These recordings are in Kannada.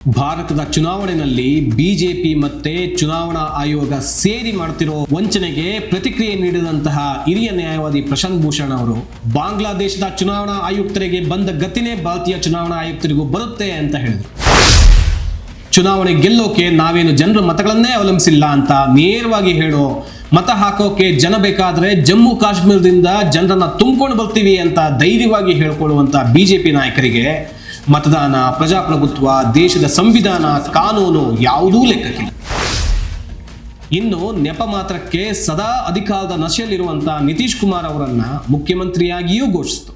ಭಾರತದ ಚುನಾವಣೆಯಲ್ಲಿ ಬಿಜೆಪಿ ಮತ್ತೆ ಚುನಾವಣಾ ಆಯೋಗ ಸೇರಿ ಮಾಡ್ತಿರೋ ವಂಚನೆಗೆ ಪ್ರತಿಕ್ರಿಯೆ ನೀಡಿದಂತಹ ಹಿರಿಯ ನ್ಯಾಯವಾದಿ ಪ್ರಶಾಂತ್ ಭೂಷಣ್ ಅವರು, ಬಾಂಗ್ಲಾದೇಶದ ಚುನಾವಣಾ ಆಯುಕ್ತರಿಗೆ ಬಂದ ಗತಿನೇ ಭಾರತೀಯ ಚುನಾವಣಾ ಆಯುಕ್ತರಿಗೂ ಬರುತ್ತೆ ಅಂತ ಹೇಳಿದರು. ಚುನಾವಣೆ ಗೆಲ್ಲೋಕೆ ನಾವೇನು ಜನರ ಮತಗಳನ್ನೇ ಅವಲಂಬಿಸಿಲ್ಲ ಅಂತ ನೇರವಾಗಿ ಹೇಳೋ ಮತ ಹಾಕೋಕೆ ಜನ ಬೇಕಾದ್ರೆ ಜಮ್ಮು ಕಾಶ್ಮೀರದಿಂದ ಜನರನ್ನ ತುಂಬಿಕೊಂಡು ಬರ್ತೀವಿ ಅಂತ ಧೈರ್ಯವಾಗಿ ಹೇಳ್ಕೊಳ್ಳುವಂತ ಬಿಜೆಪಿ ನಾಯಕರಿಗೆ ಮತದಾನ ಪ್ರಜಾಪ್ರಭುತ್ವ, ದೇಶದ ಸಂವಿಧಾನ, ಕಾನೂನು ಯಾವುದೂ ಲೆಕ್ಕಕ್ಕಿಲ್ಲ. ಇನ್ನು ನೆಪ ಮಾತ್ರಕ್ಕೆ ಸದಾ ಅಧಿಕಾರದ ನಶೆಯಲ್ಲಿರುವಂತಹ ನಿತೀಶ್ ಕುಮಾರ್ ಅವರನ್ನ ಮುಖ್ಯಮಂತ್ರಿಯಾಗಿಯೂ ಘೋಷಿಸಿತು.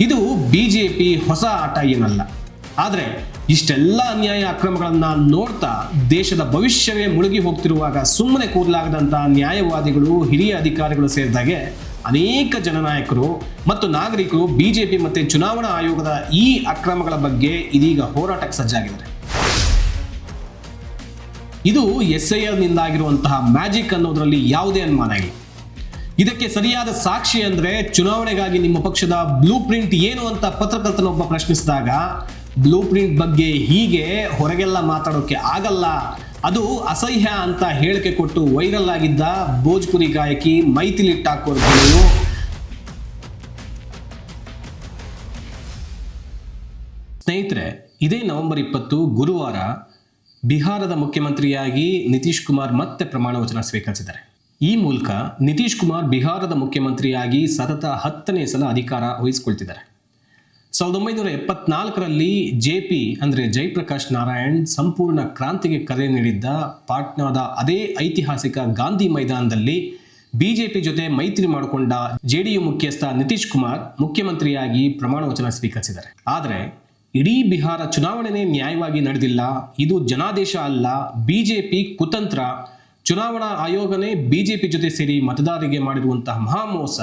ಇದು ಬಿಜೆಪಿ ಹೊಸ ಆಟ ಏನಲ್ಲ. ಆದರೆ ಇಷ್ಟೆಲ್ಲ ಅನ್ಯಾಯ ಅಕ್ರಮಗಳನ್ನ ನೋಡ್ತಾ ದೇಶದ ಭವಿಷ್ಯವೇ ಮುಳುಗಿ ಹೋಗ್ತಿರುವಾಗ ಸುಮ್ಮನೆ ಕೂದಲಾಗದಂತ ನ್ಯಾಯವಾದಿಗಳು, ಹಿರಿಯ ಅಧಿಕಾರಿಗಳು ಸೇರಿದಾಗೆ ಅನೇಕ ಜನನಾಯಕರು ಮತ್ತು ನಾಗರಿಕರು ಬಿಜೆಪಿ ಮತ್ತೆ ಚುನಾವಣಾ ಆಯೋಗದ ಈ ಅಕ್ರಮಗಳ ಬಗ್ಗೆ ಇದೀಗ ಹೋರಾಟಕ್ಕೆ ಸಜ್ಜಾಗಿದ್ದಾರೆ. ಇದು ಎಸ್ ಐ ನಿಂದಾಗಿರುವಂತಹ ಮ್ಯಾಜಿಕ್ ಅನ್ನೋದರಲ್ಲಿ ಯಾವುದೇ ಅನುಮಾನ ಇಲ್ಲ. ಇದಕ್ಕೆ ಸರಿಯಾದ ಸಾಕ್ಷಿ ಅಂದ್ರೆ ಚುನಾವಣೆಗಾಗಿ ನಿಮ್ಮ ಪಕ್ಷದ ಬ್ಲೂ ಪ್ರಿಂಟ್ ಏನು ಅಂತ ಪತ್ರಕರ್ತನೊಬ್ಬ ಪ್ರಶ್ನಿಸಿದಾಗ ಬ್ಲೂ ಪ್ರಿಂಟ್ ಬಗ್ಗೆ ಹೀಗೆ ಹೊರಗೆಲ್ಲ ಮಾತಾಡೋಕೆ ಆಗಲ್ಲ ಅದು ಅಸಹ್ಯ ಅಂತ ಹೇಳಿಕೆ ಕೊಟ್ಟು ವೈರಲ್ ಆಗಿದ್ದ ಭೋಜ್ಪುರಿ ಗಾಯಕಿ ಮೈಥಿಲಿ ಠಾಕೂರ್ ಅವರು ಸ್ನೇಹಿತರೆ, ಇದೇ ನವೆಂಬರ್ ಇಪ್ಪತ್ತು, ಗುರುವಾರ ಬಿಹಾರದ ಮುಖ್ಯಮಂತ್ರಿಯಾಗಿ ನಿತೀಶ್ ಕುಮಾರ್ ಮತ್ತೆ ಪ್ರಮಾಣ ವಚನ ಸ್ವೀಕರಿಸಿದ್ದಾರೆ. ಈ ಮೂಲಕ ನಿತೀಶ್ ಕುಮಾರ್ ಬಿಹಾರದ ಮುಖ್ಯಮಂತ್ರಿಯಾಗಿ ಸತತ ಹತ್ತನೇ ಸಲ ಅಧಿಕಾರ ವಹಿಸಿಕೊಳ್ತಿದ್ದಾರೆ. ಸಾವಿರದ ಒಂಬೈನೂರ ಎಪ್ಪತ್ನಾಲ್ಕರಲ್ಲಿ ಜೆ ಪಿ ಅಂದರೆ ಜಯಪ್ರಕಾಶ್ ನಾರಾಯಣ್ ಸಂಪೂರ್ಣ ಕ್ರಾಂತಿಗೆ ಕರೆ ನೀಡಿದ್ದ ಪಾಟ್ನಾದ ಅದೇ ಐತಿಹಾಸಿಕ ಗಾಂಧಿ ಮೈದಾನದಲ್ಲಿ ಬಿಜೆಪಿ ಜೊತೆ ಮೈತ್ರಿ ಮಾಡಿಕೊಂಡ ಜೆಡಿಯು ಮುಖ್ಯಸ್ಥ ನಿತೀಶ್ ಕುಮಾರ್ ಮುಖ್ಯಮಂತ್ರಿಯಾಗಿ ಪ್ರಮಾಣ ವಚನ ಸ್ವೀಕರಿಸಿದ್ದಾರೆ. ಆದರೆ ಇಡೀ ಬಿಹಾರ ಚುನಾವಣೆನೇ ನ್ಯಾಯವಾಗಿ ನಡೆದಿಲ್ಲ. ಇದು ಜನಾದೇಶ ಅಲ್ಲ. ಬಿಜೆಪಿ ಕುತಂತ್ರ. ಚುನಾವಣಾ ಆಯೋಗನೇ ಬಿಜೆಪಿ ಜೊತೆ ಸೇರಿ ಮತದಾರರಿಗೆ ಮಾಡಿರುವಂತಹ ಮಹಾಮೋಸ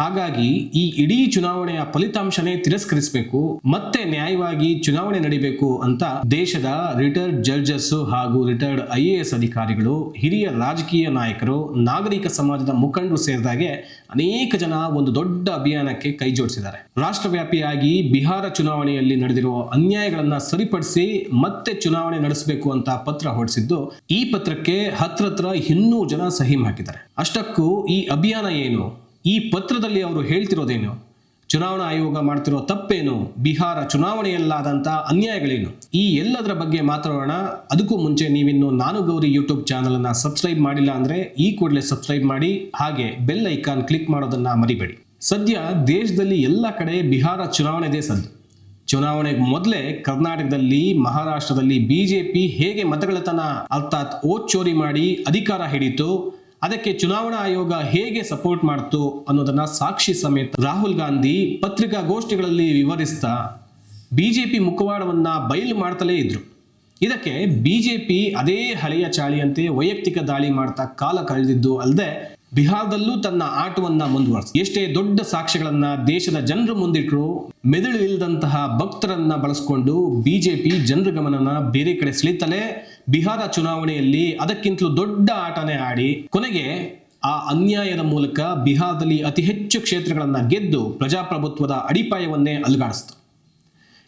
ಹಾಗಾಗಿ ಈ ಇಡೀ ಚುನಾವಣೆಯ ಫಲಿತಾಂಶನೇ ತಿರಸ್ಕರಿಸಬೇಕು, ಮತ್ತೆ ನ್ಯಾಯವಾಗಿ ಚುನಾವಣೆ ನಡೀಬೇಕು ಅಂತ ದೇಶದ ರಿಟೈರ್ಡ್ ಜಡ್ಜಸ್ ಹಾಗೂ ರಿಟೈರ್ಡ್ ಐ ಎ ಎಸ್ ಅಧಿಕಾರಿಗಳು, ಹಿರಿಯ ರಾಜಕೀಯ ನಾಯಕರು, ನಾಗರಿಕ ಸಮಾಜದ ಮುಖಂಡರು ಸೇರಿದಾಗೆ ಅನೇಕ ಜನ ಒಂದು ದೊಡ್ಡ ಅಭಿಯಾನಕ್ಕೆ ಕೈ ಜೋಡಿಸಿದ್ದಾರೆ. ರಾಷ್ಟ್ರವ್ಯಾಪಿಯಾಗಿ ಬಿಹಾರ ಚುನಾವಣೆಯಲ್ಲಿ ನಡೆದಿರುವ ಅನ್ಯಾಯಗಳನ್ನ ಸರಿಪಡಿಸಿ ಮತ್ತೆ ಚುನಾವಣೆ ನಡೆಸಬೇಕು ಅಂತ ಪತ್ರ ಹೊರಡಿಸಿದ್ದು, ಈ ಪತ್ರಕ್ಕೆ ಹತ್ರತ್ರ ಇನ್ನೂರು ಜನ ಸಹಿ ಹಾಕಿದ್ದಾರೆ. ಅಷ್ಟಕ್ಕೂ ಈ ಅಭಿಯಾನ ಏನು? ಈ ಪತ್ರದಲ್ಲಿ ಅವರು ಹೇಳ್ತಿರೋದೇನು? ಚುನಾವಣಾ ಆಯೋಗ ಮಾಡ್ತಿರೋ ತಪ್ಪೇನು? ಬಿಹಾರ ಚುನಾವಣೆಯಲ್ಲಾದಂಥ ಅನ್ಯಾಯಗಳೇನು? ಈ ಎಲ್ಲದರ ಬಗ್ಗೆ ಮಾತಾಡೋಣ. ಅದಕ್ಕೂ ಮುಂಚೆ ನೀವಿನ್ನು ನಾನು ಗೌರಿ ಯೂಟ್ಯೂಬ್ ಚಾನಲನ್ನು ಸಬ್ಸ್ಕ್ರೈಬ್ ಮಾಡಿಲ್ಲ ಅಂದರೆ ಈ ಕೂಡಲೇ ಸಬ್ಸ್ಕ್ರೈಬ್ ಮಾಡಿ, ಹಾಗೆ ಬೆಲ್ ಐಕಾನ್ ಕ್ಲಿಕ್ ಮಾಡೋದನ್ನು ಮರಿಬೇಡಿ. ಸದ್ಯ ದೇಶದಲ್ಲಿ ಎಲ್ಲ ಕಡೆ ಬಿಹಾರ ಚುನಾವಣೆದೇ ಸದ್ದು ಚುನಾವಣೆಗೆ ಮೊದಲೇ ಕರ್ನಾಟಕದಲ್ಲಿ, ಮಹಾರಾಷ್ಟ್ರದಲ್ಲಿ ಬಿಜೆಪಿ ಹೇಗೆ ಮತಗಳತನ ಅರ್ಥಾತ್ ಓಟ್ ಚೋರಿ ಮಾಡಿ ಅಧಿಕಾರ ಹಿಡಿತು ಅದಕ್ಕೆ ಚುನಾವಣಾ ಆಯೋಗ ಹೇಗೆ ಸಪೋರ್ಟ್ ಮಾಡ್ತು ಅನ್ನೋದನ್ನ ಸಾಕ್ಷಿ ಸಮೇತ ರಾಹುಲ್ ಗಾಂಧಿ ಪತ್ರಿಕಾಗೋಷ್ಠಿಗಳಲ್ಲಿ ವಿವರಿಸ್ತಾ ಬಿಜೆಪಿ ಮುಖವಾಡವನ್ನ ಬಯಲು ಮಾಡ್ತಲೇ ಇದ್ರು. ಇದಕ್ಕೆ ಬಿಜೆಪಿ ಅದೇ ಹಳೆಯ ಚಾಳಿಯಂತೆ ವೈಯಕ್ತಿಕ ದಾಳಿ ಮಾಡ್ತಾ ಕಾಲ ಕಳೆದಿದ್ದು ಅಲ್ಲದೆ ಬಿಹಾರದಲ್ಲೂ ತನ್ನ ಆಟವನ್ನ ಮುಂದುವರಿಸಿ. ಎಷ್ಟೇ ದೊಡ್ಡ ಸಾಕ್ಷ್ಯಗಳನ್ನ ದೇಶದ ಜನರು ಮುಂದಿಟ್ಟರು ಮೆದುಳು ಇಲ್ಲದಂತಹ ಭಕ್ತರನ್ನ ಬಳಸಿಕೊಂಡು ಬಿಜೆಪಿ ಜನರ ಗಮನನ ಬೇರೆ ಕಡೆ ಸೆಳೀತಲೇ ಬಿಹಾರ ಚುನಾವಣೆಯಲ್ಲಿ ಅದಕ್ಕಿಂತಲೂ ದೊಡ್ಡ ಆಟನೇ ಆಡಿ ಕೊನೆಗೆ ಆ ಅನ್ಯಾಯದ ಮೂಲಕ ಬಿಹಾರದಲ್ಲಿ ಅತಿ ಹೆಚ್ಚು ಕ್ಷೇತ್ರಗಳನ್ನು ಗೆದ್ದು ಪ್ರಜಾಪ್ರಭುತ್ವದ ಅಡಿಪಾಯವನ್ನೇ ಅಲುಗಾಡಿಸ್ತು.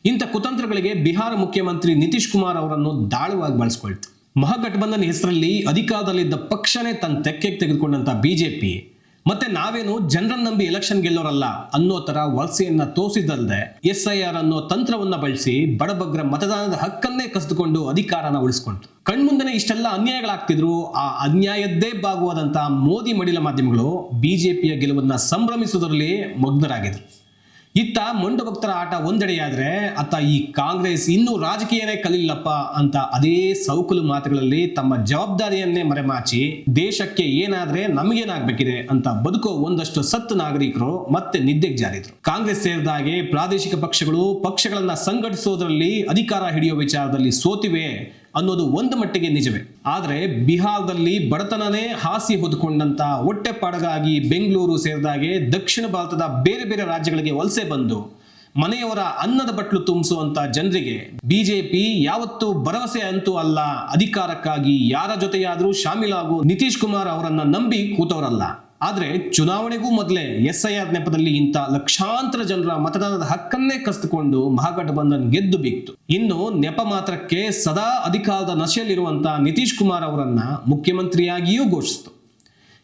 ಇಂಥ ಕುತಂತ್ರಗಳಿಗೆ ಬಿಹಾರ ಮುಖ್ಯಮಂತ್ರಿ ನಿತೀಶ್ ಕುಮಾರ್ ಅವರನ್ನು ದಾಳವಾಗಿ ಬಳಸ್ಕೊಳ್ತು. ಮಹಾಗಠಬಂಧನ್ ಹೆಸರಲ್ಲಿ ಅಧಿಕಾರದಲ್ಲಿದ್ದ ಪಕ್ಷನೇ ತನ್ನ ತೆಕ್ಕೆಗೆ ತೆಗೆದುಕೊಂಡಂತ ಬಿಜೆಪಿ ಮತ್ತೆ ನಾವೇನು ಜನರನ್ನ ನಂಬಿ ಎಲೆಕ್ಷನ್ ಗೆಲ್ಲೋರಲ್ಲ ಅನ್ನೋ ತರ ವಲಸೆಯನ್ನ ತೋರಿಸಿದಲ್ಲದೆ ಎಸ್ ಐ ಆರ್ ಅನ್ನೋ ತಂತ್ರವನ್ನ ಬಳಸಿ ಬಡಬಗ್ರ ಮತದಾನದ ಹಕ್ಕನ್ನೇ ಕಸಿದುಕೊಂಡು ಅಧಿಕಾರನ ಉಳಿಸಿಕೊಂಡು ಕಣ್ಮುಂದನೆ ಇಷ್ಟೆಲ್ಲ ಅನ್ಯಾಯಗಳಾಗ್ತಿದ್ರು, ಆ ಅನ್ಯಾಯದ್ದೇ ಭಾಗವಾದಂತಹ ಮೋದಿ ಮಡಿಲ ಮಾಧ್ಯಮಗಳು ಬಿಜೆಪಿಯ ಗೆಲುವನ್ನ ಸಂಭ್ರಮಿಸುವುದರಲ್ಲಿ ಮಗ್ನರಾಗಿದ್ರು. ಇತ್ತ ಮಂಡು ಭಕ್ತರ ಆಟ ಒಂದೆಡೆಯಾದ್ರೆ, ಅತ್ತ ಈ ಕಾಂಗ್ರೆಸ್ ಇನ್ನೂ ರಾಜಕೀಯನೇ ಕಲಿಲ್ಲಪ್ಪ ಅಂತ ಅದೇ ಸೌಕುಲು ಮಾತುಗಳಲ್ಲಿ ತಮ್ಮ ಜವಾಬ್ದಾರಿಯನ್ನೇ ಮರೆಮಾಚಿ ದೇಶಕ್ಕೆ ಏನಾದ್ರೆ ನಮಗೇನಾಗ್ಬೇಕಿದೆ ಅಂತ ಬದುಕೋ ಒಂದಷ್ಟು ಸತ್ತು ನಾಗರಿಕರು ಮತ್ತೆ ನಿದ್ದೆಗೆ ಜಾರಿದ್ರು. ಕಾಂಗ್ರೆಸ್ ಸೇರಿದಾಗೆ ಪ್ರಾದೇಶಿಕ ಪಕ್ಷಗಳು ಪಕ್ಷಗಳನ್ನ ಸಂಘಟಿಸೋದ್ರಲ್ಲಿ ಅಧಿಕಾರ ಹಿಡಿಯೋ ವಿಚಾರದಲ್ಲಿ ಸೋತಿವೆ. ಅನ್ನೋದು ಒಂದು ಮಟ್ಟಿಗೆ ನಿಜವೇ. ಆದರೆ ಬಿಹಾರದಲ್ಲಿ ಬಡತನನೇ ಹಾಸಿ ಹೊದ್ಕೊಂಡಂತ ಹೊಟ್ಟೆಪಾಡಗಾಗಿ ಬೆಂಗಳೂರು ಸೇರಿದಾಗೆ ದಕ್ಷಿಣ ಭಾರತದ ಬೇರೆ ಬೇರೆ ರಾಜ್ಯಗಳಿಗೆ ವಲಸೆ ಬಂದು ಮನೆಯವರ ಅನ್ನದ ಬಟ್ಲು ತುಂಬಿಸುವಂತ ಜನರಿಗೆ ಬಿಜೆಪಿ ಯಾವತ್ತೂ ಭರವಸೆ ಅಂತೂ ಅಲ್ಲ, ಅಧಿಕಾರಕ್ಕಾಗಿ ಯಾರ ಜೊತೆಯಾದರೂ ಶಾಮೀಲಾಗು ನಿತೀಶ್ ಕುಮಾರ್ ಅವರನ್ನ ನಂಬಿ ಕೂತವರಲ್ಲ. ಆದರೆ ಚುನಾವಣೆಗೂ ಮೊದಲೇ ಎಸ್ ಐ ಆರ್ ನೆಪದಲ್ಲಿ ಇಂಥ ಲಕ್ಷಾಂತರ ಜನರ ಮತದಾನದ ಹಕ್ಕನ್ನೇ ಕಸಿದುಕೊಂಡು ಮಹಾಗಠಬಂಧನ್ ಗೆದ್ದು ಬಿತ್ತು ಇನ್ನು ನೆಪ ಮಾತ್ರಕ್ಕೆ ಸದಾ ಅಧಿಕಾರದ ನಶೆಯಲ್ಲಿರುವಂತಹ ನಿತೀಶ್ ಕುಮಾರ್ ಅವರನ್ನ ಮುಖ್ಯಮಂತ್ರಿಯಾಗಿಯೂ ಘೋಷಿಸಿತು.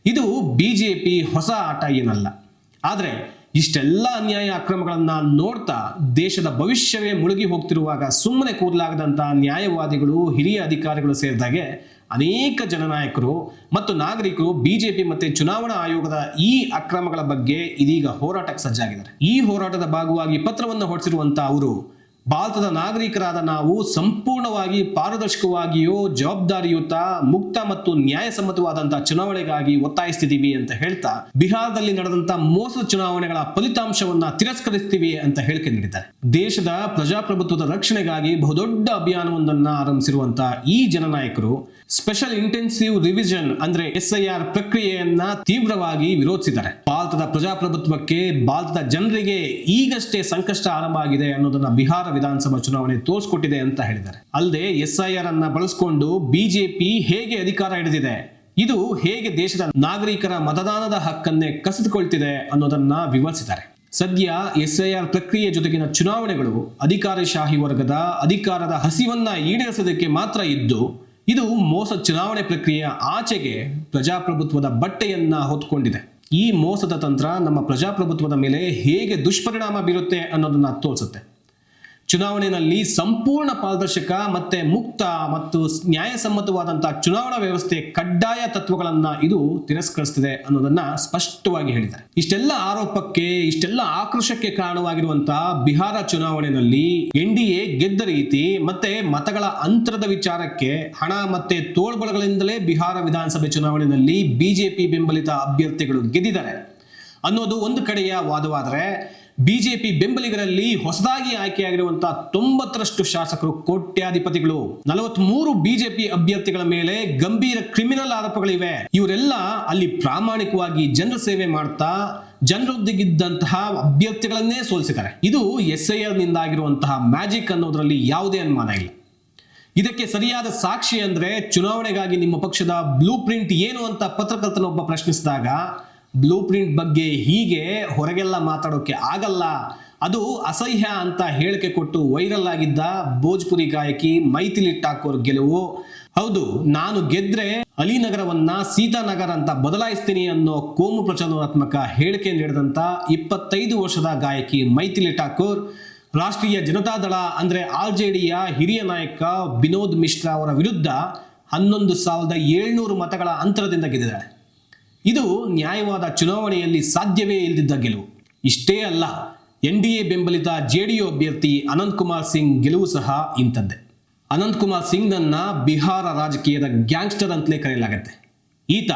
ಇದು ಬಿಜೆಪಿ ಹೊಸ ಆಟ ಏನಲ್ಲ. ಆದರೆ ಇಷ್ಟೆಲ್ಲ ಅನ್ಯಾಯ ಅಕ್ರಮಗಳನ್ನ ನೋಡ್ತಾ ದೇಶದ ಭವಿಷ್ಯವೇ ಮುಳುಗಿ ಹೋಗ್ತಿರುವಾಗ ಸುಮ್ಮನೆ ಕೂದಲಾಗದಂಥ ನ್ಯಾಯವಾದಿಗಳು, ಹಿರಿಯ ಅಧಿಕಾರಿಗಳು ಸೇರಿದಾಗೆ ಅನೇಕ ಜನನಾಯಕರು ಮತ್ತು ನಾಗರಿಕರು ಬಿಜೆಪಿ ಮತ್ತೆ ಚುನಾವಣಾ ಆಯೋಗದ ಈ ಅಕ್ರಮಗಳ ಬಗ್ಗೆ ಇದೀಗ ಹೋರಾಟಕ್ಕೆ ಸಜ್ಜಾಗಿದ್ದಾರೆ. ಈ ಹೋರಾಟದ ಭಾಗವಾಗಿ ಪತ್ರವನ್ನು ಹೊರಡಿಸಿರುವಂತಹ ಅವರು ಭಾರತದ ನಾಗರಿಕರಾದ ನಾವು ಸಂಪೂರ್ಣವಾಗಿ ಪಾರದರ್ಶಕವಾಗಿಯೂ, ಜವಾಬ್ದಾರಿಯುತ, ಮುಕ್ತ ಮತ್ತು ನ್ಯಾಯಸಮ್ಮತವಾದಂತಹ ಚುನಾವಣೆಗಾಗಿ ಒತ್ತಾಯಿಸ್ತಿದ್ದೀವಿ ಅಂತ ಹೇಳ್ತಾ, ಬಿಹಾರದಲ್ಲಿ ನಡೆದಂತಹ ಮೋಸದ ಚುನಾವಣೆಗಳ ಫಲಿತಾಂಶವನ್ನ ತಿರಸ್ಕರಿಸ್ತೀವಿ ಅಂತ ಹೇಳಿಕೆ ನೀಡಿದ್ದಾರೆ. ದೇಶದ ಪ್ರಜಾಪ್ರಭುತ್ವದ ರಕ್ಷಣೆಗಾಗಿ ಬಹುದೊಡ್ಡ ಅಭಿಯಾನವೊಂದನ್ನು ಆರಂಭಿಸಿರುವಂತಹ ಈ ಜನನಾಯಕರು, ಸ್ಪೆಷಲ್ ಇಂಟೆನ್ಸಿವ್ ರಿವಿಷನ್ ಅಂದ್ರೆ ಎಸ್ಐಆರ್ ಪ್ರಕ್ರಿಯೆಯನ್ನ ತೀವ್ರವಾಗಿ ವಿರೋಧಿಸಿದ್ದಾರೆ. ಭಾರತದ ಪ್ರಜಾಪ್ರಭುತ್ವಕ್ಕೆ ಭಾರತದ ಜನರಿಗೆ ಈಗಷ್ಟೇ ಸಂಕಷ್ಟ ಆರಂಭ ಆಗಿದೆ ಅನ್ನೋದನ್ನ ಬಿಹಾರ ವಿಧಾನಸಭಾ ಚುನಾವಣೆ ತೋರಿಸ್ಕೊಟ್ಟಿದೆ ಅಂತ ಹೇಳಿದ್ದಾರೆ. ಅಲ್ಲದೆ ಎಸ್ ಐ ಆರ್ ಅನ್ನ ಬಳಸಿಕೊಂಡು ಬಿಜೆಪಿ ಹೇಗೆ ಅಧಿಕಾರ ಹಿಡಿದಿದೆ, ಇದು ಹೇಗೆ ದೇಶದ ನಾಗರಿಕರ ಮತದಾನದ ಹಕ್ಕನ್ನೇ ಕಸಿದುಕೊಳ್ತಿದೆ ಅನ್ನೋದನ್ನ ವಿವರಿಸಿದ್ದಾರೆ. ಸದ್ಯ ಎಸ್ ಐ ಆರ್ ಪ್ರಕ್ರಿಯೆ ಜೊತೆಗಿನ ಚುನಾವಣೆಗಳು ಅಧಿಕಾರಶಾಹಿ ವರ್ಗದ ಅಧಿಕಾರದ ಹಸಿವನ್ನ ಈಡೇರಿಸೋದಕ್ಕೆ ಮಾತ್ರ ಇದ್ದು, ಇದು ಮೋಸ ಚುನಾವಣೆ ಪ್ರಕ್ರಿಯೆಯ ಆಚೆಗೆ ಪ್ರಜಾಪ್ರಭುತ್ವದ ಬಟ್ಟೆಯನ್ನ ಹೊತ್ಕೊಂಡಿದೆ. ಈ ಮೋಸದ ತಂತ್ರ ನಮ್ಮ ಪ್ರಜಾಪ್ರಭುತ್ವದ ಮೇಲೆ ಹೇಗೆ ದುಷ್ಪರಿಣಾಮ ಬೀರುತ್ತೆ ಅನ್ನೋದನ್ನ ತೋರಿಸುತ್ತೆ. ಚುನಾವಣೆಯಲ್ಲಿ ಸಂಪೂರ್ಣ ಪಾರದರ್ಶಕ ಮತ್ತೆ ಮುಕ್ತ ಮತ್ತು ನ್ಯಾಯಸಮ್ಮತವಾದಂತಹ ಚುನಾವಣಾ ವ್ಯವಸ್ಥೆ ಕಡ್ಡಾಯ ತತ್ವಗಳನ್ನ ಇದು ತಿರಸ್ಕರಿಸ್ತಿದೆ ಅನ್ನೋದನ್ನ ಸ್ಪಷ್ಟವಾಗಿ ಹೇಳಿದ್ದಾರೆ. ಇಷ್ಟೆಲ್ಲ ಆರೋಪಕ್ಕೆ, ಇಷ್ಟೆಲ್ಲ ಆಕ್ರೋಶಕ್ಕೆ ಕಾರಣವಾಗಿರುವಂತಹ ಬಿಹಾರ ಚುನಾವಣೆಯಲ್ಲಿ ಎನ್ ಡಿ ಎ ಗೆದ್ದ ರೀತಿ ಮತ್ತೆ ಮತಗಳ ಅಂತರದ ವಿಚಾರಕ್ಕೆ ಹಣ ಮತ್ತೆ ತೋಳ್ಬಳಗಳಿಂದಲೇ ಬಿಹಾರ ವಿಧಾನಸಭೆ ಚುನಾವಣೆಯಲ್ಲಿ ಬಿಜೆಪಿ ಬೆಂಬಲಿತ ಅಭ್ಯರ್ಥಿಗಳು ಗೆದ್ದಿದ್ದಾರೆ ಅನ್ನೋದು ಒಂದು ಕಡೆಯ ವಾದವಾದರೆ ಬಿಜೆಪಿ ಬೆಂಬಲಿಗರಲ್ಲಿ ಹೊಸದಾಗಿ ಆಯ್ಕೆಯಾಗಿರುವಂತಹ ತೊಂಬತ್ತರಷ್ಟು ಶಾಸಕರು ಕೋಟ್ಯಾಧಿಪತಿಗಳು. ನಲವತ್ಮೂರು ಬಿಜೆಪಿ ಅಭ್ಯರ್ಥಿಗಳ ಮೇಲೆ ಗಂಭೀರ ಕ್ರಿಮಿನಲ್ ಆರೋಪಗಳಿವೆ. ಇವರೆಲ್ಲ ಅಲ್ಲಿ ಪ್ರಾಮಾಣಿಕವಾಗಿ ಜನರ ಸೇವೆ ಮಾಡ್ತಾ, ಜನರೊಂದಿಗಿದ್ದಂತಹ ಅಭ್ಯರ್ಥಿಗಳನ್ನೇ ಸೋಲಿಸಿದ್ದಾರೆ. ಇದು ಎಸ್ ಐ ಆರ್ನಿಂದ ಆಗಿರುವಂತಹ ಮ್ಯಾಜಿಕ್ ಅನ್ನೋದರಲ್ಲಿ ಯಾವುದೇ ಅನುಮಾನ ಇಲ್ಲ. ಇದಕ್ಕೆ ಸರಿಯಾದ ಸಾಕ್ಷಿ ಅಂದ್ರೆ ಚುನಾವಣೆಗಾಗಿ ನಿಮ್ಮ ಪಕ್ಷದ ಬ್ಲೂ ಪ್ರಿಂಟ್ ಏನು ಅಂತ ಪತ್ರಕರ್ತನೊಬ್ಬ ಪ್ರಶ್ನಿಸಿದಾಗ ಬ್ಲೂ ಪ್ರಿಂಟ್ ಬಗ್ಗೆ ಹೀಗೆ ಹೊರಗೆಲ್ಲ ಮಾತಾಡೋಕ್ಕೆ ಆಗಲ್ಲ. ಅದು ಅಸಹ್ಯ ಅಂತ ಹೇಳಿಕೆ ಕೊಟ್ಟು ವೈರಲ್ ಆಗಿದ್ದ ಭೋಜ್ಪುರಿ ಗಾಯಕಿ ಮೈಥಿಲಿ ಠಾಕೂರ್ ಗೆಲುವು. ಹೌದು, ನಾನು ಗೆದ್ರೆ ಅಲಿನಗರವನ್ನ ಸೀತಾನಗರ ಅಂತ ಬದಲಾಯಿಸ್ತೀನಿ ಅನ್ನೋ ಕೋಮು ಪ್ರಚೋದನಾತ್ಮಕ ಹೇಳಿಕೆ ನೀಡಿದಂತ ಇಪ್ಪತ್ತೈದು ವರ್ಷದ ಗಾಯಕಿ ಮೈಥಿಲಿ ಠಾಕೂರ್. ರಾಷ್ಟ್ರೀಯ ಜನತಾದಳ ಅಂದ್ರೆ ಆರ್ ಜೆ ಡಿಯ ಹಿರಿಯ ನಾಯಕ ವಿನೋದ್ ಮಿಶ್ರಾ ಅವರ ವಿರುದ್ಧ ಹನ್ನೊಂದು ಸಾವಿರದ ಏಳ್ನೂರು ಮತಗಳ ಅಂತರದಿಂದ ಗೆದ್ದಿದ್ದಾಳೆ. ಇದು ನ್ಯಾಯವಾದ ಚುನಾವಣೆಯಲ್ಲಿ ಸಾಧ್ಯವೇ ಇಲ್ಲದಿದ್ದ ಗೆಲುವು. ಇಷ್ಟೇ ಅಲ್ಲ, ಎನ್ ಡಿ ಎ ಬೆಂಬಲಿತ ಜೆ ಡಿ ಯು ಅಭ್ಯರ್ಥಿ ಅನಂತ್ ಕುಮಾರ್ ಸಿಂಗ್ ಗೆಲುವು ಸಹ ಇಂಥದ್ದೇ. ಅನಂತ್ ಕುಮಾರ್ ಸಿಂಗ್ನನ್ನ ಬಿಹಾರ ರಾಜಕೀಯದ ಗ್ಯಾಂಗ್ಸ್ಟರ್ ಅಂತಲೇ ಕರೆಯಲಾಗುತ್ತೆ. ಈತ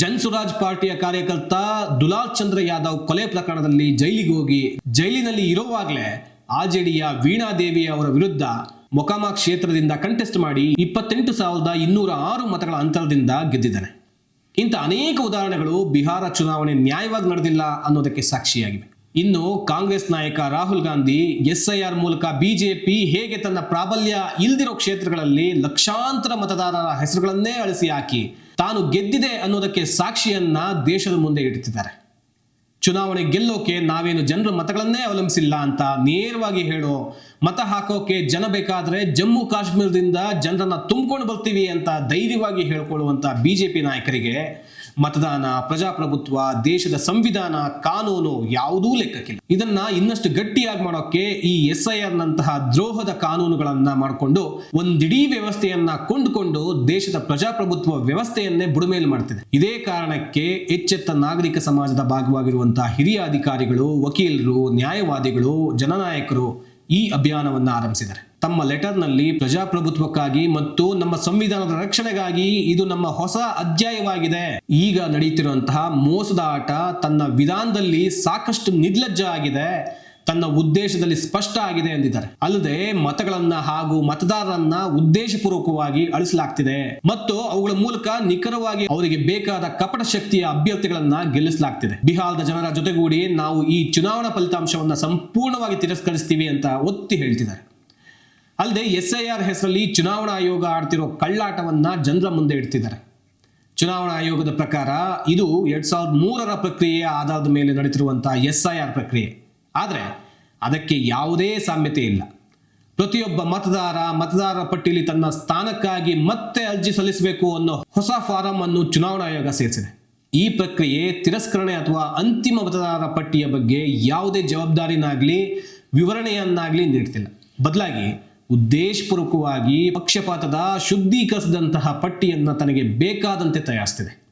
ಜನ್ಸುರಾಜ್ ಪಾರ್ಟಿಯ ಕಾರ್ಯಕರ್ತ ದುಲಾಲ್ ಚಂದ್ರ ಯಾದವ್ ಕೊಲೆ ಪ್ರಕರಣದಲ್ಲಿ ಜೈಲಿಗೆ ಹೋಗಿ ಜೈಲಿನಲ್ಲಿ ಇರುವಾಗಲೇ ಆರ್ಜೆಡಿಯ ವೀಣಾದೇವಿ ಅವರ ವಿರುದ್ಧ ಮೊಕಾಮಾ ಕ್ಷೇತ್ರದಿಂದ ಕಂಟೆಸ್ಟ್ ಮಾಡಿ ಇಪ್ಪತ್ತೆಂಟು ಸಾವಿರದ ಇನ್ನೂರ ಆರು ಮತಗಳ ಅಂತರದಿಂದ ಗೆದ್ದಿದ್ದಾನೆ. ಇಂಥ ಅನೇಕ ಉದಾಹರಣೆಗಳು ಬಿಹಾರ ಚುನಾವಣೆ ನ್ಯಾಯವಾಗಿ ನಡೆದಿಲ್ಲ ಅನ್ನೋದಕ್ಕೆ ಸಾಕ್ಷಿಯಾಗಿವೆ. ಇನ್ನು ಕಾಂಗ್ರೆಸ್ ನಾಯಕ ರಾಹುಲ್ ಗಾಂಧಿ ಎಸ್ಐಆರ್ ಮೂಲಕ ಬಿಜೆಪಿ ಹೇಗೆ ತನ್ನ ಪ್ರಾಬಲ್ಯ ಇಲ್ದಿರೋ ಕ್ಷೇತ್ರಗಳಲ್ಲಿ ಲಕ್ಷಾಂತರ ಮತದಾರರ ಹೆಸರುಗಳನ್ನೇ ಅಳಿಸಿ ಹಾಕಿ ತಾನು ಗೆದ್ದಿದೆ ಅನ್ನೋದಕ್ಕೆ ಸಾಕ್ಷಿಯನ್ನ ದೇಶದ ಮುಂದೆ ಇಡ್ತಿದ್ದಾರೆ. ಚುನಾವಣೆ ಗೆಲ್ಲೋಕೆ ನಾವೇನು ಜನರ ಮತಗಳನ್ನೇ ಅವಲಂಬಿಸಿಲ್ಲ ಅಂತ ನೇರವಾಗಿ ಹೇಳೋ ಮತ ಹಾಕೋಕೆ ಜನ ಬೇಕಾದ್ರೆ ಜಮ್ಮು ಕಾಶ್ಮೀರದಿಂದ ಜನರನ್ನ ತುಂಬಿಕೊಂಡು ಬರ್ತೀವಿ ಅಂತ ಧೈರ್ಯವಾಗಿ ಹೇಳ್ಕೊಳ್ಳುವಂತ ಬಿಜೆಪಿ ನಾಯಕರಿಗೆ ಮತದಾನ, ಪ್ರಜಾಪ್ರಭುತ್ವ, ದೇಶದ ಸಂವಿಧಾನ, ಕಾನೂನು ಯಾವುದೂ ಲೆಕ್ಕಕ್ಕಿಲ್ಲ. ಇದನ್ನ ಇನ್ನಷ್ಟು ಗಟ್ಟಿಯಾಗಿ ಮಾಡೋಕೆ ಈ ಎಸ್ ಐ ಆರ್ ನಂತಹ ದ್ರೋಹದ ಕಾನೂನುಗಳನ್ನ ಮಾಡಿಕೊಂಡು ಒಂದಿಡೀ ವ್ಯವಸ್ಥೆಯನ್ನ ಕೊಂಡುಕೊಂಡು ದೇಶದ ಪ್ರಜಾಪ್ರಭುತ್ವ ವ್ಯವಸ್ಥೆಯನ್ನೇ ಬುಡಮೇಲು ಮಾಡ್ತಿದೆ. ಇದೇ ಕಾರಣಕ್ಕೆ ಎಚ್ಚೆತ್ತ ನಾಗರಿಕ ಸಮಾಜದ ಭಾಗವಾಗಿರುವಂತಹ ಹಿರಿಯ ಅಧಿಕಾರಿಗಳು, ವಕೀಲರು, ನ್ಯಾಯವಾದಿಗಳು, ಜನನಾಯಕರು ಈ ಅಭಿಯಾನವನ್ನು ಆರಂಭಿಸಿದ್ದಾರೆ. ತಮ್ಮ ಲೆಟರ್ನಲ್ಲಿ ಪ್ರಜಾಪ್ರಭುತ್ವಕ್ಕಾಗಿ ಮತ್ತು ನಮ್ಮ ಸಂವಿಧಾನದ ರಕ್ಷಣೆಗಾಗಿ ಇದು ನಮ್ಮ ಹೊಸ ಅಧ್ಯಾಯವಾಗಿದೆ. ಈಗ ನಡೆಯುತ್ತಿರುವಂತಹ ಮೋಸದ ಆಟ ತನ್ನ ವಿಧಾನದಲ್ಲಿ ಸಾಕಷ್ಟು ನಿರ್ಲಜ್ಜ ಆಗಿದೆ. ತನ್ನ ಉದ್ದೇಶದಲ್ಲಿ ಸ್ಪಷ್ಟ ಆಗಿದೆ ಎಂದಿದ್ದಾರೆ. ಅಲ್ಲದೆ ಮತಗಳನ್ನ ಹಾಗೂ ಮತದಾರರನ್ನ ಉದ್ದೇಶಪೂರ್ವಕವಾಗಿ ಅಳಿಸಲಾಗ್ತಿದೆ. ಮತ್ತು ಅವುಗಳ ಮೂಲಕ ನಿಖರವಾಗಿ ಅವರಿಗೆ ಬೇಕಾದ ಕಪಟ ಶಕ್ತಿಯ ಅಭ್ಯರ್ಥಿಗಳನ್ನ ಗೆಲ್ಲಿಸಲಾಗ್ತಿದೆ. ಬಿಹಾರದ ಜನರ ಜೊತೆಗೂಡಿ ನಾವು ಈ ಚುನಾವಣಾ ಫಲಿತಾಂಶವನ್ನ ಸಂಪೂರ್ಣವಾಗಿ ತಿರಸ್ಕರಿಸ್ತೀವಿ ಅಂತ ಒತ್ತಿ ಹೇಳ್ತಿದ್ದಾರೆ. ಅಲ್ಲದೆ ಎಸ್ ಐ ಆರ್ ಹೆಸರಲ್ಲಿ ಚುನಾವಣಾ ಆಯೋಗ ಆಡ್ತಿರೋ ಕಳ್ಳಾಟವನ್ನ ಜನರ ಮುಂದೆ ಇಡ್ತಿದ್ದಾರೆ. ಚುನಾವಣಾ ಆಯೋಗದ ಪ್ರಕಾರ ಇದು ಎರಡ್ ಸಾವಿರದ ಮೂರರ ಪ್ರಕ್ರಿಯೆಯ ಆಧಾರದ ಮೇಲೆ ನಡೀತಿರುವಂತಹ ಎಸ್ ಐ ಆರ್ ಪ್ರಕ್ರಿಯೆ. ಆದರೆ ಅದಕ್ಕೆ ಯಾವುದೇ ಸಾಮ್ಯತೆ ಇಲ್ಲ. ಪ್ರತಿಯೊಬ್ಬ ಮತದಾರ ಮತದಾರರ ಪಟ್ಟಿಯಲ್ಲಿ ತನ್ನ ಸ್ಥಾನಕ್ಕಾಗಿ ಮತ್ತೆ ಅರ್ಜಿ ಸಲ್ಲಿಸಬೇಕು ಅನ್ನೋ ಹೊಸ ಫಾರಂ ಅನ್ನು ಚುನಾವಣಾ ಆಯೋಗ ಸೇರಿಸಿದೆ. ಈ ಪ್ರಕ್ರಿಯೆ ತಿರಸ್ಕರಣೆ ಅಥವಾ ಅಂತಿಮ ಮತದಾರರ ಪಟ್ಟಿಯ ಬಗ್ಗೆ ಯಾವುದೇ ಜವಾಬ್ದಾರಿನಾಗ್ಲಿ ವಿವರಣೆಯನ್ನಾಗಲಿ ನೀಡ್ತಿಲ್ಲ. ಬದಲಾಗಿ ಉದ್ದೇಶಪೂರ್ವಕವಾಗಿ ಪಕ್ಷಪಾತದ ಶುದ್ಧೀಕರಿಸಿದಂತಹ ಪಟ್ಟಿಯನ್ನು ತನಗೆ ಬೇಕಾದಂತೆ ತಯಾರಿಸ್ತಿದೆ.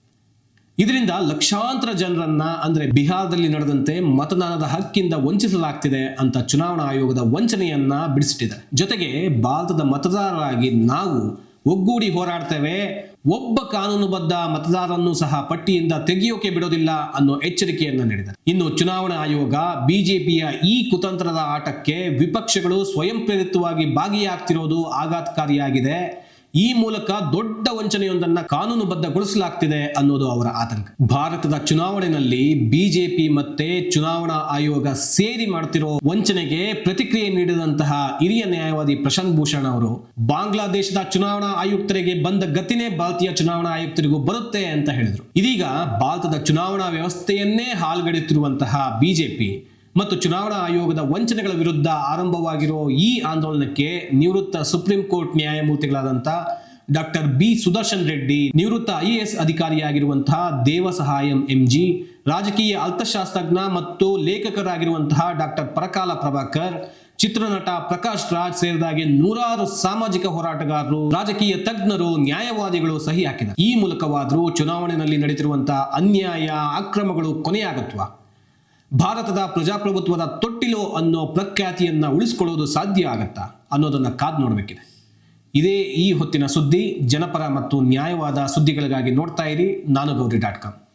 ಇದರಿಂದ ಲಕ್ಷಾಂತರ ಜನರನ್ನ ಅಂದ್ರೆ ಬಿಹಾರದಲ್ಲಿ ನಡೆದಂತೆ ಮತದಾನದ ಹಕ್ಕಿಂದ ವಂಚಿಸಲಾಗ್ತಿದೆ ಅಂತ ಚುನಾವಣಾ ಆಯೋಗದ ವಂಚನೆಯನ್ನ ಬಿಡಿಸಿಟ್ಟಿದೆ ಜೊತೆಗೆ ಭಾರತದ ಮತದಾರರಾಗಿ ನಾವು ಒಗ್ಗೂಡಿ ಹೋರಾಡ್ತೇವೆ. ಒಬ್ಬ ಕಾನೂನುಬದ್ಧ ಮತದಾರರನ್ನು ಸಹ ಪಟ್ಟಿಯಿಂದ ತೆಗೆಯೋಕೆ ಬಿಡೋದಿಲ್ಲ ಅನ್ನೋ ಎಚ್ಚರಿಕೆಯನ್ನ ನೀಡಿದರು. ಇನ್ನು ಚುನಾವಣಾ ಆಯೋಗ ಬಿಜೆಪಿಯ ಈ ಕುತಂತ್ರದ ಆಟಕ್ಕೆ ವಿಪಕ್ಷಗಳು ಸ್ವಯಂ ಪ್ರೇರಿತವಾಗಿ ಭಾಗಿಯಾಗ್ತಿರೋದು ಆಘಾತಕಾರಿಯಾಗಿದೆ. ಈ ಮೂಲಕ ದೊಡ್ಡ ವಂಚನೆಯೊಂದನ್ನ ಕಾನೂನುಬದ್ಧಗೊಳಿಸಲಾಗ್ತಿದೆ ಅನ್ನೋದು ಅವರ ಆತಂಕ. ಭಾರತದ ಚುನಾವಣೆಯಲ್ಲಿ ಬಿಜೆಪಿ ಮತ್ತೆ ಚುನಾವಣಾ ಆಯೋಗ ಸೇರಿ ಮಾಡ್ತಿರೋ ವಂಚನೆಗೆ ಪ್ರತಿಕ್ರಿಯೆ ನೀಡಿದಂತಹ ಹಿರಿಯ ನ್ಯಾಯವಾದಿ ಪ್ರಶಾಂತ್ ಭೂಷಣ್ ಅವರು, ಬಾಂಗ್ಲಾದೇಶದ ಚುನಾವಣಾ ಆಯುಕ್ತರಿಗೆ ಬಂದ ಗತಿನೇ ಭಾರತೀಯ ಚುನಾವಣಾ ಆಯುಕ್ತರಿಗೂ ಬರುತ್ತೆ ಅಂತ ಹೇಳಿದ್ರು. ಇದೀಗ ಭಾರತದ ಚುನಾವಣಾ ವ್ಯವಸ್ಥೆಯನ್ನೇ ಹಾಲ್ಗಡೆತಿರುವಂತಹ ಬಿಜೆಪಿ ಮತ್ತು ಚುನಾವಣಾ ಆಯೋಗದ ವಂಚನೆಗಳ ವಿರುದ್ಧ ಆರಂಭವಾಗಿರೋ ಈ ಆಂದೋಲನಕ್ಕೆ ನಿವೃತ್ತ ಸುಪ್ರೀಂ ಕೋರ್ಟ್ ನ್ಯಾಯಮೂರ್ತಿಗಳಾದಂಥ ಡಾಕ್ಟರ್ ಬಿ ಸುದರ್ಶನ್ ರೆಡ್ಡಿ, ನಿವೃತ್ತ ಐ ಎಸ್ ಅಧಿಕಾರಿಯಾಗಿರುವಂತಹ ದೇವಸಹಾಯಂ ಎಂಜಿ, ರಾಜಕೀಯ ಅರ್ಥಶಾಸ್ತ್ರಜ್ಞ ಮತ್ತು ಲೇಖಕರಾಗಿರುವಂತಹ ಡಾಕ್ಟರ್ ಪರಕಾಲ ಪ್ರಭಾಕರ್, ಚಿತ್ರನಟ ಪ್ರಕಾಶ್ ರಾಜ್ ಸೇರಿದಾಗೆ ನೂರಾರು ಸಾಮಾಜಿಕ ಹೋರಾಟಗಾರರು, ರಾಜಕೀಯ ತಜ್ಞರು, ನ್ಯಾಯವಾದಿಗಳು ಸಹಿ ಹಾಕಿದ್ದಾರೆ ಈ ಮೂಲಕವಾದರೂ ಚುನಾವಣೆಯಲ್ಲಿ ನಡೆದಿರುವಂತಹ ಅನ್ಯಾಯ, ಅಕ್ರಮಗಳು ಕೊನೆಯಾಗತ್ವಾ? ಭಾರತದ ಪ್ರಜಾಪ್ರಭುತ್ವದ ತೊಟ್ಟಿಲು ಅನ್ನೋ ಪ್ರಖ್ಯಾತಿಯನ್ನು ಉಳಿಸ್ಕೊಳ್ಳೋದು ಸಾಧ್ಯ ಆಗತ್ತಾ ಅನ್ನೋದನ್ನು ಕಾದು ನೋಡಬೇಕಿದೆ. ಇದೇ ಈ ಹೊತ್ತಿನ ಸುದ್ದಿ ಜನಪರ ಮತ್ತು ನ್ಯಾಯವಾದ ಸುದ್ದಿಗಳಿಗಾಗಿ ನೋಡ್ತಾ ಇರಿ ನಾನು ಗೌರಿ ಡಾಟ್ ಕಾಮ್.